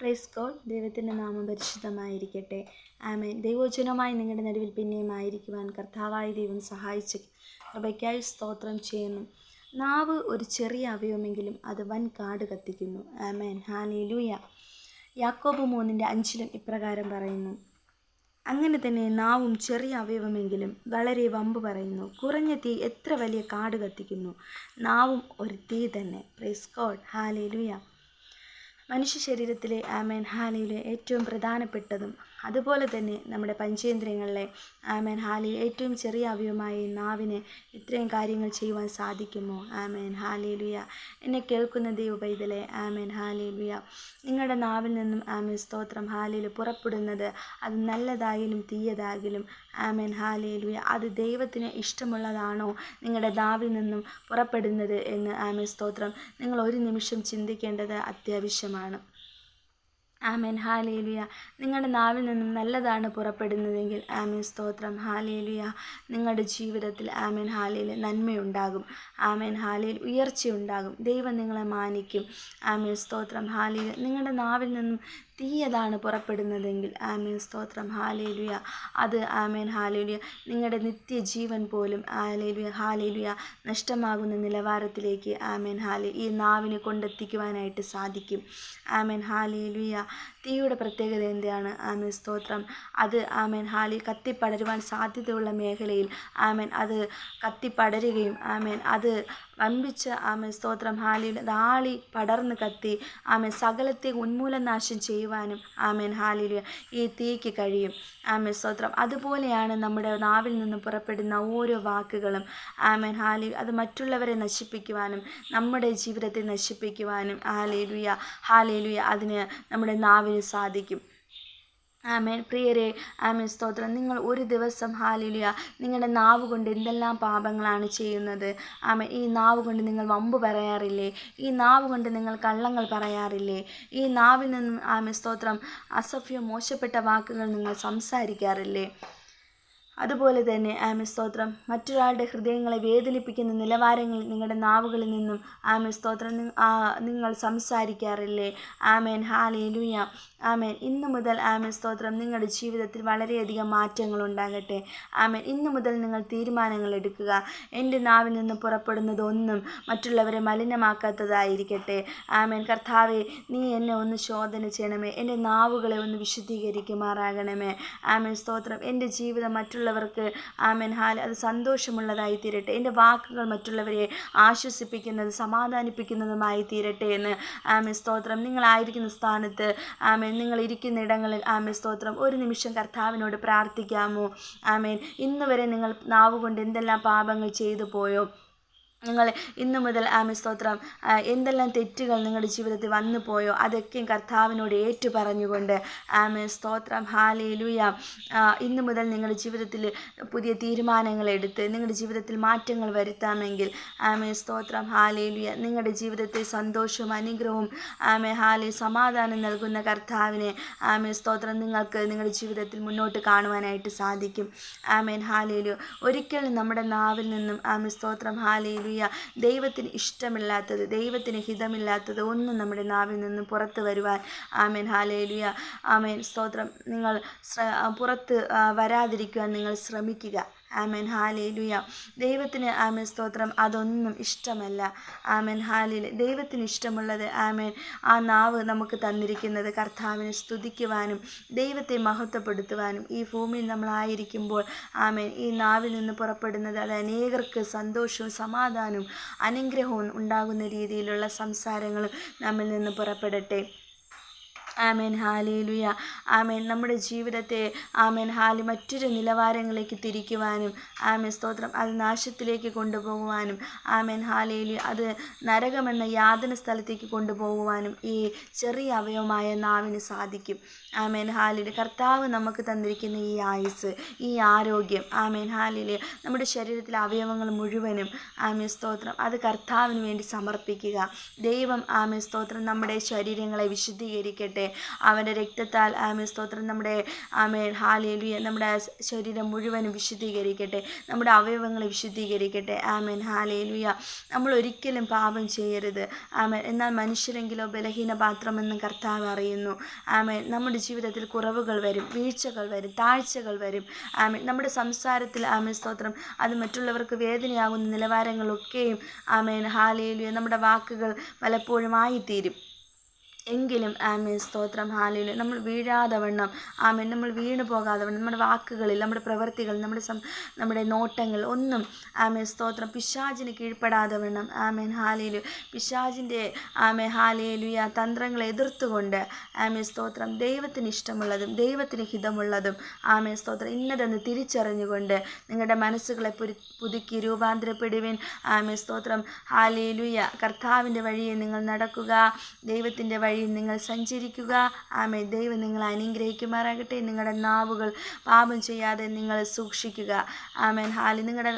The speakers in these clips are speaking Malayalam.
പ്രൈസ് ഗോഡ് ദൈവത്തിന്റെ നാമം പരിശുദ്ധമായിരിക്കട്ടെ. ആമേൻ. ദൈവോചനമായി നിങ്ങളുടെ നടുവിൽ പിന്നെയും ആയിരിക്കുവാൻ കർത്താവായ ദൈവം സഹായിച്ച. കൃപയ്ക്കായി സ്തോത്രം ചെയ്യുന്നു. നാവ് ഒരു ചെറിയ അവയവമെങ്കിലും അത് വൻ കാട് കത്തിക്കുന്നു. ആമേൻ. ഹാലേലൂയ. യാക്കോബ് മൂന്നിന്റെ അഞ്ചിലും ഇപ്രകാരം പറയുന്നു. അങ്ങനെ തന്നെ നാവും ചെറിയ അവയവമെങ്കിലും വളരെ വമ്പ് പറയുന്നു. കുറഞ്ഞ തീ എത്ര വലിയ കാട് കത്തിക്കുന്നു? നാവും ഒരു തീ തന്നെ. Praise God hallelujah. മനുഷ്യ ശരീരത്തിലെ ആമേൻ ഹാലയിലെ ഏറ്റവും പ്രധാനപ്പെട്ടതും അതുപോലെ തന്നെ നമ്മുടെ പഞ്ചേന്ദ്രിയങ്ങളിലെ ആമേൻ. ഹാലി ഏറ്റവും ചെറിയ അവയവമായ നാവിന് ഇത്രയും കാര്യങ്ങൾ ചെയ്യുവാൻ സാധിക്കുമോ? ആമേൻ. ഹാലേലുയ. എന്നെ കേൾക്കുന്ന ദൈവ പൈതലെ ഹാലി ലുയ നിങ്ങളുടെ നാവിൽ നിന്നും ആമേൻ സ്തോത്രം ഹാലിയിൽ പുറപ്പെടുന്നത് അത് നല്ലതായാലും തീയതാകിലും ആമേൻ. ഹാലേലുയ. അത് ദൈവത്തിന് ഇഷ്ടമുള്ളതാണോ നിങ്ങളുടെ നാവിൽ നിന്നും പുറപ്പെടുന്നത് എന്ന് ആമേൻ സ്തോത്രം. നിങ്ങൾ ഒരു നിമിഷം ചിന്തിക്കേണ്ടത് അത്യാവശ്യമാണ്. ആമേൻ. ഹാലേലുയ. നിങ്ങളുടെ നാവിൽ നിന്നും നല്ലതാണ് പുറപ്പെടുന്നതെങ്കിൽ ആമേൻ. സ്തോത്രം. ഹാലേലുയ. നിങ്ങളുടെ ജീവിതത്തിൽ ആമേൻ. ഹാലയിൽ നന്മയുണ്ടാകും. ആമേൻ. ഹാലയിൽ ഉയർച്ചയുണ്ടാകും. ദൈവം നിങ്ങളെ മാനിക്കും. ആമേൻ. സ്തോത്രം. ഹാലയിൽ നിങ്ങളുടെ നാവിൽ നിന്നും തീയതാണ് പുറപ്പെടുന്നതെങ്കിൽ. ആമേൻ. സ്തോത്രം. ഹാലേലുയ. അത് ആമേൻ ഹാലേലുയ. നിങ്ങളുടെ നിത്യജീവൻ പോലും ഹാലേലുയ ഹാലേലുയ നഷ്ടമാകുന്ന നിലവാരത്തിലേക്ക് ആമേൻ ഹാലേ ഈ നാവിനെ കൊണ്ടെത്തിക്കുവാനായിട്ട് സാധിക്കും. Amen hallelujah. തീയുടെ പ്രത്യേകത എന്താണ്? ആമേൻ സ്തോത്രം. അത് ആമേൻ ഹാലി കത്തിപ്പടരുവാൻ സാധ്യതയുള്ള മേഖലയിൽ ആമേൻ അത് കത്തിപ്പടരുകയും ആമേൻ അത് വമ്പിച്ച ആമെ സ്തോത്രം. ഹാലിയിൽ ദാളി ആളി പടർന്ന് കത്തി. ആമെ സകലത്തെ ഉന്മൂലനാശം ചെയ്യുവാനും ആമേൻ. ഹാലിൽ ഈ തീക്ക് കഴിയും. ആമേ സ്തോത്രം. അതുപോലെയാണ് നമ്മുടെ നാവിൽ നിന്ന് പുറപ്പെടുന്ന ഓരോ വാക്കുകളും. ആമേൻ. ഹാലി അത് മറ്റുള്ളവരെ നശിപ്പിക്കുവാനും നമ്മുടെ ജീവിതത്തെ നശിപ്പിക്കുവാനും. ഹാലേലുയ ഹാലേലുയ അതിന് നമ്മുടെ നാവിന് സാധിക്കും. ആമേൻ. പ്രിയരെ ആമേൻ. സ്തോത്രം. നിങ്ങൾ ഒരു ദിവസം ഹാലിലിയ നിങ്ങളുടെ നാവ് കൊണ്ട് എന്തെല്ലാം പാപങ്ങളാണ് ചെയ്യുന്നത്? ആമേൻ. ഈ നാവ് കൊണ്ട് നിങ്ങൾ വമ്പ് പറയാറില്ലേ? ഈ നാവ് കൊണ്ട് നിങ്ങൾ കള്ളങ്ങൾ പറയാറില്ലേ? ഈ നാവിൽ നിന്നും ആമേ സ്തോത്രം അസഭ്യം മോശപ്പെട്ട വാക്കുകൾ നിങ്ങൾ സംസാരിക്കാറില്ലേ? അതുപോലെ തന്നെ ആമി സ്തോത്രം. മറ്റൊരാളുടെ ഹൃദയങ്ങളെ വേദനിപ്പിക്കുന്ന നിലവാരങ്ങളിൽ നിങ്ങളുടെ നാവുകളിൽ നിന്നും ആമേ സ്തോത്രം. നിങ്ങൾ സംസാരിക്കാറില്ലേ? ആമേൻ. ഹാലേ ലുയ ആമേൻ. ഇന്നു മുതൽ ആമി സ്തോത്രം. നിങ്ങളുടെ ജീവിതത്തിൽ വളരെയധികം മാറ്റങ്ങൾ ഉണ്ടാകട്ടെ. ആമേൻ. ഇന്നു മുതൽ നിങ്ങൾ തീരുമാനങ്ങൾ എടുക്കുക. എന്റെ നാവിൽ നിന്ന് പുറപ്പെടുന്നതൊന്നും മറ്റുള്ളവരെ മലിനമാക്കാത്തതായിരിക്കട്ടെ. ആമേൻ. കർത്താവെ നീ എന്നെ ഒന്ന് ശോധന ചെയ്യണമേ. എന്റെ നാവുകളെ ഒന്ന് വിശുദ്ധീകരിക്കുമാറാകണമേ. ആമേൻ. സ്തോത്രം. എന്റെ ജീവിതം മറ്റുള്ള മറ്റുള്ളവർക്ക് ആമേൻ. ഹാൽ അത് സന്തോഷമുള്ളതായി തീരട്ടെ എന്റെ വാക്കുകൾ മറ്റുള്ളവരെ ആശ്വസിപ്പിക്കുന്നത് സമാധാനിപ്പിക്കുന്നതുമായി തീരട്ടെ എന്ന്. ആമേ സ്തോത്രം. നിങ്ങളായിരിക്കുന്ന സ്ഥാനത്ത് ആമേൻ നിങ്ങൾ ഇരിക്കുന്ന ഇടങ്ങളിൽ ആമേ സ്തോത്രം. ഒരു നിമിഷം കർത്താവിനോട് പ്രാർത്ഥിക്കാമോ? ആമേൻ. ഇന്ന് വരെ നിങ്ങൾ നാവുകൊണ്ട് എന്തെല്ലാം പാപങ്ങൾ ചെയ്തു പോയോ? നിങ്ങൾ ഇന്നു മുതൽ ആമി സ്തോത്രം. എന്തെല്ലാം തെറ്റുകൾ നിങ്ങളുടെ ജീവിതത്തിൽ വന്നു പോയോ അതൊക്കെയും കർത്താവിനോട് ഏറ്റു പറഞ്ഞുകൊണ്ട് ആമേ സ്തോത്രം ഹാലേലുയ ഇന്നു മുതൽ നിങ്ങളുടെ ജീവിതത്തിൽ പുതിയ തീരുമാനങ്ങൾ എടുത്ത് നിങ്ങളുടെ ജീവിതത്തിൽ മാറ്റങ്ങൾ വരുത്താമെങ്കിൽ ആമേ സ്തോത്രം. ഹാലയിലൂയ നിങ്ങളുടെ ജീവിതത്തിൽ സന്തോഷവും അനുഗ്രഹവും ആമേ ഹാലി സമാധാനം നൽകുന്ന കർത്താവിനെ ആമേ സ്തോത്രം നിങ്ങൾക്ക് നിങ്ങളുടെ ജീവിതത്തിൽ മുന്നോട്ട് കാണുവാനായിട്ട് സാധിക്കും. ആമേൻ ഹാലയിലു ഒരിക്കലും നമ്മുടെ നാവിൽ നിന്നും ആമേ സ്തോത്രം. ഹാലേലു ഹാലേലുയ ദൈവത്തിന് ഇഷ്ടമില്ലാത്തത് ദൈവത്തിന് ഹിതമില്ലാത്തത് ഒന്നും നമ്മുടെ നാവിൽ നിന്ന് പുറത്ത് വരുവാൻ. ആമേൻ. Hallelujah amen. സ്തോത്രം. നിങ്ങൾ പുറത്ത് വരാതിരിക്കുവാൻ നിങ്ങൾ ശ്രമിക്കുക. ആമേൻ. ഹാലേലുയ. ദൈവത്തിന് ആമേൻ. സ്തോത്രം. അതൊന്നും ഇഷ്ടമല്ല. ആമേൻ. ഹാലിൽ ദൈവത്തിന് ഇഷ്ടമുള്ളത് ആമേൻ. ആ നാവ് നമുക്ക് തന്നിരിക്കുന്നത് കർത്താവിനെ സ്തുതിക്കുവാനും ദൈവത്തെ മഹത്വപ്പെടുത്തുവാനും ഈ ഭൂമിയിൽ നമ്മളായിരിക്കുമ്പോൾ ആമേൻ. ഈ നാവിൽ നിന്ന് പുറപ്പെടുന്നത് അത് അനേകർക്ക് സന്തോഷവും സമാധാനവും അനുഗ്രഹവും ഉണ്ടാകുന്ന രീതിയിലുള്ള സംസാരങ്ങളും നമ്മിൽ നിന്ന് പുറപ്പെടട്ടെ. Amen hallelujah. ആമേൻ. നമ്മുടെ ജീവിതത്തെ ആമേൻ ഹാലി മറ്റൊരു നിലവാരങ്ങളിലേക്ക് തിരിക്കുവാനും ആമേൻ സ്തോത്രം അത് നാശത്തിലേക്ക് കൊണ്ടുപോകുവാനും ആമേൻ ഹാലേലു അത് നരകമെന്ന യാതന സ്ഥലത്തേക്ക് കൊണ്ടുപോകുവാനും ഈ ചെറിയ അവയവമായ നാവിന് സാധിക്കും. ആമേൻ ഹാലിൽ കർത്താവ് നമുക്ക് തന്നിരിക്കുന്ന ഈ ആയുസ് ഈ ആരോഗ്യം ആമേൻ ഹാലിൽ നമ്മുടെ ശരീരത്തിലെ അവയവങ്ങൾ മുഴുവനും ആമേ സ്തോത്രം അത് കർത്താവിന് വേണ്ടി സമർപ്പിക്കുക. ദൈവം ആമേ സ്തോത്രം നമ്മുടെ ശരീരങ്ങളെ വിശുദ്ധീകരിക്കട്ടെ. അവന്റെ രക്തത്താൽ ആമേ സ്തോത്രം. നമ്മുടെ ആമേ ഹാലേലുയ. നമ്മുടെ ശരീരം മുഴുവനും വിശുദ്ധീകരിക്കട്ടെ. നമ്മുടെ അവയവങ്ങളെ വിശുദ്ധീകരിക്കട്ടെ. ആമേൻ. ഹാലേലുയ. നമ്മൾ ഒരിക്കലും പാപം ചെയ്യരുത്. ആമേൻ. എന്നാൽ മനുഷ്യരെങ്കിലോ ബലഹീന പാത്രമെന്ന് കർത്താവ് അറിയുന്നു. ആമേൻ. നമ്മുടെ ജീവിതത്തിൽ കുറവുകൾ വരും വീഴ്ചകൾ വരും താഴ്ചകൾ വരും. ആമേൻ. നമ്മുടെ സംസാരത്തിൽ ആമേൻ. സ്തോത്രം. അത് മറ്റുള്ളവർക്ക് വേദനയാകുന്ന നിലവാരങ്ങളൊക്കെയും ആമേൻ. ഹാലേലുയ. നമ്മുടെ വാക്കുകൾ പലപ്പോഴും ആയിത്തീരും. എങ്കിലും ആമേ സ്തോത്രം. ഹാലിൽ നമ്മൾ വീഴാതെ വണ്ണം. ആമീൻ. നമ്മൾ വീണു പോകാതെ വണ്ണം. നമ്മുടെ വാക്കുകളിൽ നമ്മുടെ പ്രവൃത്തികൾ നമ്മുടെ നമ്മുടെ നോട്ടങ്ങൾ ഒന്നും ആമേ സ്തോത്രം. പിശാചിന് കീഴ്പ്പെടാതെ വണ്ണം. ആമേൻ. പിശാജിന്റെ പിശാചിന്റെ ആമേ ആ തന്ത്രങ്ങളെ എതിർത്തുകൊണ്ട് ആമേ സ്തോത്രം. ദൈവത്തിന് ഇഷ്ടമുള്ളതും ദൈവത്തിന് ഹിതമുള്ളതും ആമേ സ്തോത്രം. ഇന്നതെന്ന് തിരിച്ചറിഞ്ഞുകൊണ്ട് നിങ്ങളുടെ മനസ്സുകളെ പുരി പുതുക്കി രൂപാന്തരപ്പെടുവിൻ. ആമേ സ്തോത്രം. ഹാലേലുയ. കർത്താവിന്റെ വഴിയെ നിങ്ങൾ നടക്കുക. ദൈവത്തിന്റെ വഴി വഴിയിൽ നിങ്ങൾ സഞ്ചരിക്കുക. ആമേ ദൈവം നിങ്ങൾ അനുഗ്രഹിക്കുമാറാകട്ടെ. നിങ്ങളുടെ നാവുകൾ പാപം ചെയ്യാതെ നിങ്ങൾ സൂക്ഷിക്കുക. ആമേൻ. ഹാലി. നിങ്ങളുടെ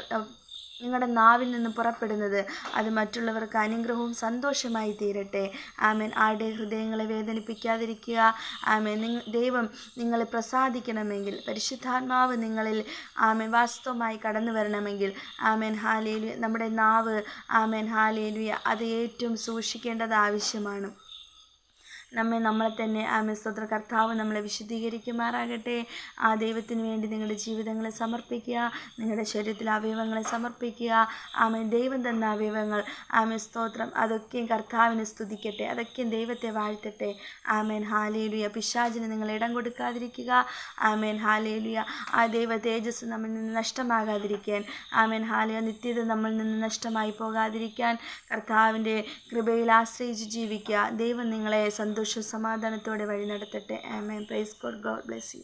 നിങ്ങളുടെ നാവിൽ നിന്ന് പുറപ്പെടുന്നത് അത് മറ്റുള്ളവർക്ക് അനുഗ്രഹവും സന്തോഷമായി തീരട്ടെ. ആമേൻ. ആരുടെ ഹൃദയങ്ങളെ വേദനിപ്പിക്കാതിരിക്കുക. ആമേൻ. നിങ്ങ ദൈവം നിങ്ങളെ പ്രസാദിക്കണമെങ്കിൽ പരിശുദ്ധാത്മാവ് നിങ്ങളിൽ ആമേൻ വാസ്തവമായി കടന്നു വരണമെങ്കിൽ ആമേൻ ഹാലേലു നമ്മുടെ നാവ് ആമേൻ ഹാലേലു അത് ഏറ്റവും സൂക്ഷിക്കേണ്ടത് ആവശ്യമാണ്. നമ്മെ നമ്മളെ തന്നെ ആമേ സ്തോത്ര. കർത്താവ് നമ്മളെ വിശുദ്ധീകരിക്കുമാറാകട്ടെ. ആ ദൈവത്തിന് വേണ്ടി നിങ്ങളുടെ ജീവിതങ്ങളെ സമർപ്പിക്കുക. നിങ്ങളുടെ ശരീരത്തിൽ അവയവങ്ങളെ സമർപ്പിക്കുക. ആമേ ദൈവം തന്ന അവയവങ്ങൾ. ആമേ സ്തോത്രം. അതൊക്കെയും കർത്താവിനെ സ്തുതിക്കട്ടെ. അതൊക്കെയും ദൈവത്തെ വാഴ്ത്തട്ടെ. ആമേൻ. ഹാലേലുയ. പിശാചിന് നിങ്ങൾ ഇടം കൊടുക്കാതിരിക്കുക. ആമേൻ. ഹാലേലുയ. ആ ദൈവ തേജസ് നമ്മിൽ നിന്ന് നഷ്ടമാകാതിരിക്കാൻ. ആമേൻ. ഹാലിയ നിത്യത നമ്മിൽ നിന്ന് നഷ്ടമായി പോകാതിരിക്കാൻ കർത്താവിന്റെ കൃപയിൽ ആശ്രയിച്ച് ജീവിക്കുക. ദൈവം നിങ്ങളെ സന്തോഷ സന്തോഷ സമാധാനത്തോടെ വഴി നടത്തട്ടെ. Amen praise God God bless you